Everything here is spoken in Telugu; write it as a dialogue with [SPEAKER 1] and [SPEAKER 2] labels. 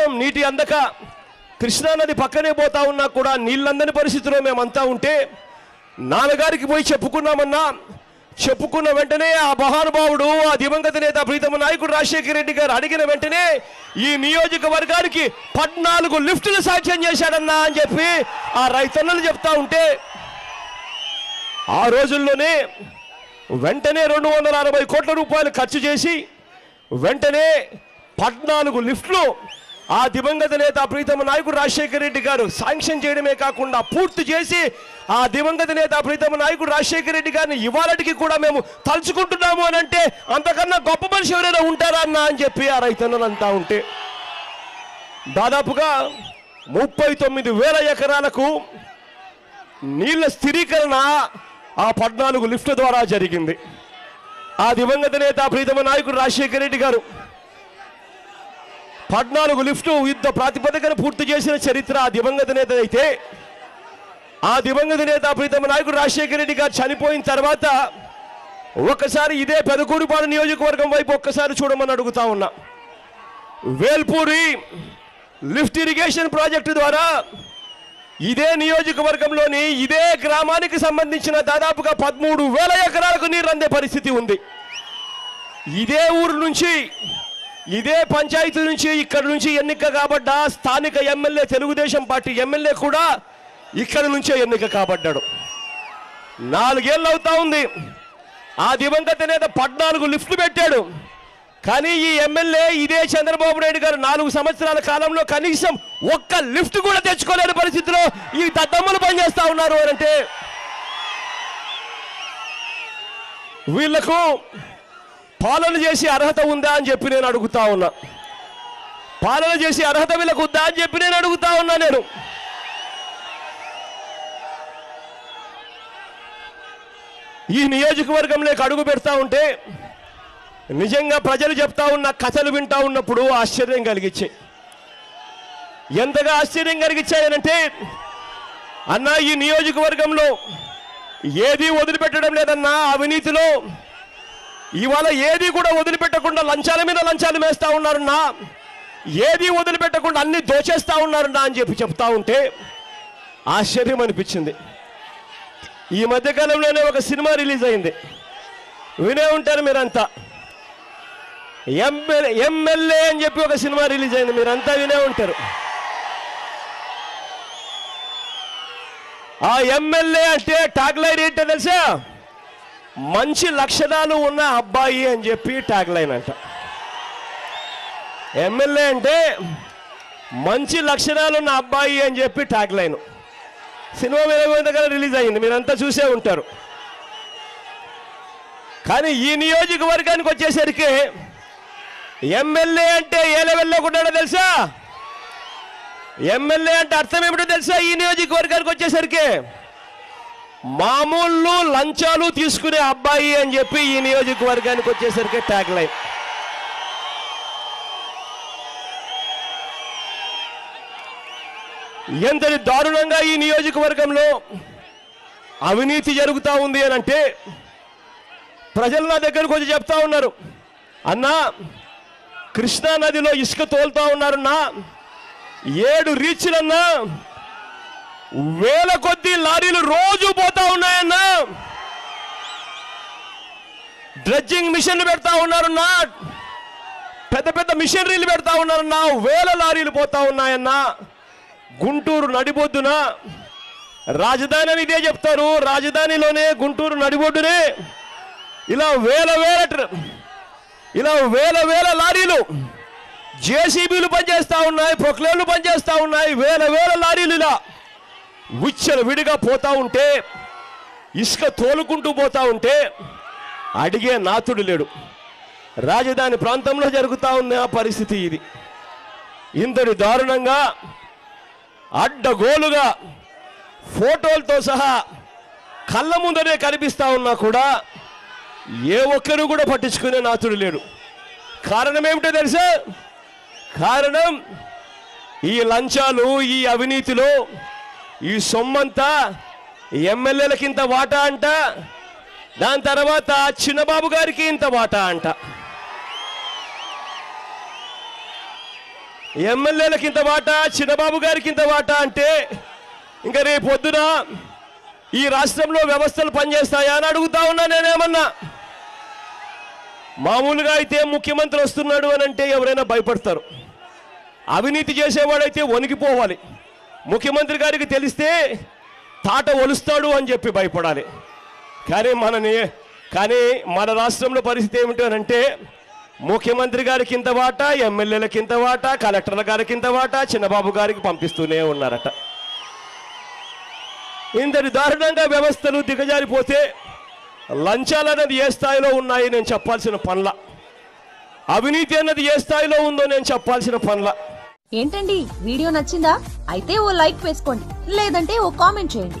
[SPEAKER 1] కోసం నీటి అందక కృష్ణానది పక్కనే పోతా ఉన్నా కూడా నీళ్ళందని పరిస్థితిలో మేమంతా ఉంటే నాన్నగారికి పోయి చెప్పుకున్నామన్నా చెప్పుకున్న వెంటనే ఆ మహానుభావుడు ఆ దివంగత నేత ప్రీతమ నాయకుడు రాజశేఖర రెడ్డి గారు అడిగిన వెంటనే ఈ నియోజకవర్గానికి పద్నాలుగు లిఫ్టులు సాధ్యం చేశాడన్నా అని చెప్పి ఆ రైతన్నలు చెప్తా ఉంటే ఆ రోజుల్లోనే వెంటనే రెండు వందల అరవై కోట్ల రూపాయలు ఖర్చు చేసి వెంటనే పద్నాలుగు లిఫ్ట్లు ఆ దివంగత నేత ప్రీతమ నాయకుడు రాజశేఖర రెడ్డి గారు శాంక్షన్ చేయడమే కాకుండా పూర్తి చేసి ఆ దివంగత నేత ప్రీతమ నాయకుడు రాజశేఖర రెడ్డి గారిని ఇవాళకి కూడా మేము తలుచుకుంటున్నాము అని అంటే అంతకన్నా గొప్ప మనిషి ఎవరైనా ఉంటారా అన్న అని చెప్పి ఆ రైతన్నలు అంతా ఉంటే దాదాపుగా ముప్పై తొమ్మిది వేల ఎకరాలకు నీళ్ళ స్థిరీకరణ ఆ పద్నాలుగు లిఫ్ట్ల ద్వారా జరిగింది. ఆ దివంగత నేత ప్రీతమ నాయకుడు రాజశేఖర రెడ్డి గారు పద్నాలుగు లిఫ్టు యుద్ధ ప్రాతిపదికన పూర్తి చేసిన చరిత్ర ఆ దివంగత నేత అయితే ఆ దివంగత నేత ప్రీతమ నాయకుడు రాజశేఖర రెడ్డి గారు చనిపోయిన తర్వాత ఒక్కసారి ఇదే పెదకూరుపాడు నియోజకవర్గం వైపు ఒక్కసారి చూడమని అడుగుతా ఉన్నా. వేల్పూరి లిఫ్ట్ ఇరిగేషన్ ప్రాజెక్టు ద్వారా ఇదే నియోజకవర్గంలోని ఇదే గ్రామానికి సంబంధించిన దాదాపుగా పదమూడు వేల ఎకరాలకు నీరు అందే పరిస్థితి ఉంది. ఇదే ఊరు నుంచి ఇదే పంచాయతీ నుంచి ఇక్కడ నుంచి ఎన్నిక కాబడ్డ స్థానిక ఎమ్మెల్యే తెలుగుదేశం పార్టీ ఎమ్మెల్యే కూడా ఇక్కడ నుంచే ఎన్నిక కాబడ్డాడు. నాలుగేళ్ళు అవుతా ఉంది. ఆ దివంగత నేత పద్నాలుగు లిఫ్ట్లు పెట్టాడు. కానీ ఈ ఎమ్మెల్యే ఇదే చంద్రబాబు నాయుడు గారు నాలుగు సంవత్సరాల కాలంలో కనీసం ఒక్క లిఫ్ట్ కూడా తెచ్చుకోలేని పరిస్థితిలో ఈ దద్దమ్మలు పనిచేస్తా ఉన్నారు అని అంటే వీళ్ళకు పాలన చేసి అర్హత ఉందా అని చెప్పి నేను అడుగుతా ఉన్నా. పాలన చేసి అర్హత వీళ్ళకు ఉందా అని చెప్పి నేను అడుగుతా ఉన్నా నేను. ఈ నియోజకవర్గంలోకి అడుగు పెడతా ఉంటే నిజంగా ప్రజలు చెప్తా ఉన్న కథలు వింటా ఉన్నప్పుడు ఆశ్చర్యం కలిగించాయి ఎంతగా ఆశ్చర్యం కలిగించాయనంటే అన్న ఈ నియోజకవర్గంలో ఏది వదిలిపెట్టడం లేదన్నా అవినీతిలో ఇవాళ ఏది కూడా వదిలిపెట్టకుండా లంచాల మీద లంచాలు వేస్తూ ఉన్నారన్నా ఏది వదిలిపెట్టకుండా అన్ని దోచేస్తా ఉన్నారన్నా అని చెప్పి చెప్తా ఉంటే ఆశ్చర్యం అనిపించింది. ఈ మధ్యకాలంలోనే ఒక సినిమా రిలీజ్ అయింది. వినే ఉంటారు మీరంతా. ఎమ్మెల్యే ఎమ్మెల్యే అని చెప్పి ఒక సినిమా రిలీజ్ అయింది. మీరంతా వినే ఉంటారు. ఆ ఎమ్మెల్యే అంటే టాగ్లైన్ ఏంటో తెలుసా? మంచి లక్షణాలు ఉన్న అబ్బాయి అని చెప్పి ట్యాగ్ లైన్ అంట. ఎమ్మెల్యే అంటే మంచి లక్షణాలు ఉన్న అబ్బాయి అని చెప్పి ట్యాగ్ లైన్ సినిమా వేరే రిలీజ్ అయ్యింది. మీరంతా చూసే ఉంటారు. కానీ ఈ నియోజకవర్గానికి వచ్చేసరికి ఎమ్మెల్యే అంటే ఏ లెవెల్లో ఉన్నాడో తెలుసా? ఎమ్మెల్యే అంటే అర్థం ఏమిటో తెలుసా? ఈ నియోజకవర్గానికి వచ్చేసరికి మామూలు లంచాలు తీసుకునే అబ్బాయి అని చెప్పి ఈ నియోజకవర్గానికి వచ్చేసరికి ట్యాగ్ లైన్ ఎంతటి దారుణంగా ఈ నియోజకవర్గంలో అవినీతి జరుగుతూ ఉంది అని అంటే ప్రజలు నా దగ్గరకు వచ్చి చెప్తా ఉన్నారు. అన్నా కృష్ణా నదిలో ఇసుక తోలుతా ఉన్నారన్నా ఏడు రీచ్లన్నా వేల కొద్ది లారీలు రోజు డ్రెడ్జింగ్ మిషన్లు పెడతా ఉన్నారన్నా పెద్ద పెద్ద మిషనరీలు పెడతా ఉన్నారన్నా వేల లారీలు పోతా ఉన్నాయన్నా. గుంటూరు నడిబొద్దున రాజధాని అని ఇదే చెప్తారు. రాజధానిలోనే గుంటూరు నడిబొడ్డునే. ఇలా వేల వేల ట్ర- ఇలా వేల వేల లారీలు జేసీబీలు పనిచేస్తూ ఉన్నాయి ప్రొక్లేన్లు పనిచేస్తూ ఉన్నాయి. వేల వేల లారీలు ఇలా విచ్చల విడిగా పోతూ ఉంటే ఇసుక తోలుకుంటూ పోతూ ఉంటే అడిగే నాతుడు లేడు. రాజధాని ప్రాంతంలో జరుగుతూ ఉంది ఆ పరిస్థితి ఇది. ఇంతటి దారుణంగా అడ్డగోలుగా ఫోటోలతో సహా కళ్ళ ముందరే కనిపిస్తూ ఉన్నా కూడా ఏ ఒక్కరు కూడా పట్టించుకునే నాతుడు లేడు. కారణం ఏమిటో తెలుసా? కారణం ఈ లంచాలు ఈ అవినీతిలో ఈ సొమ్మంతా ఎమ్మెల్యేల కింద వాటా అంట. దాని తర్వాత చిన్నబాబు గారికి ఇంత వాటా అంట. ఎమ్మెల్యేలకి ఇంత వాటా చిన్నబాబు గారికి ఇంత వాటా అంటే ఇంకా రేపు పొద్దున ఈ రాష్ట్రంలో వ్యవస్థలు పనిచేస్తాయా అని అడుగుతా ఉన్నా నేనేమన్నా. మామూలుగా అయితే ముఖ్యమంత్రి వస్తున్నాడు అని అంటే ఎవరైనా భయపడతారు. అవినీతి చేసేవాడైతే వణికిపోవాలి. ముఖ్యమంత్రి గారికి తెలిస్తే తాట ఒలుస్తాడు అని చెప్పి భయపడాలి. కానీ మనని కానీ మన రాష్ట్రంలో పరిస్థితి ఏమిటి అని అంటే ముఖ్యమంత్రి గారికి ఇంత వాటా ఎమ్మెల్యేలకి ఇంత వాటా కలెక్టర్ల గారికి ఇంత వాటా చిన్నబాబు గారికి పంపిస్తూనే ఉన్నారట. ఇంతటి దారుణంగా వ్యవస్థలు దిగజారిపోతే లంచాలు అన్నది ఏ స్థాయిలో ఉన్నాయి నేను చెప్పాల్సిన పనుల. అవినీతి అన్నది ఏ స్థాయిలో ఉందో నేను చెప్పాల్సిన పనుల.
[SPEAKER 2] ఏంటండి? వీడియో నచ్చిందా? అయితే ఓ లైక్ వేసుకోండి. లేదంటే ఓ కామెంట్ చేయండి.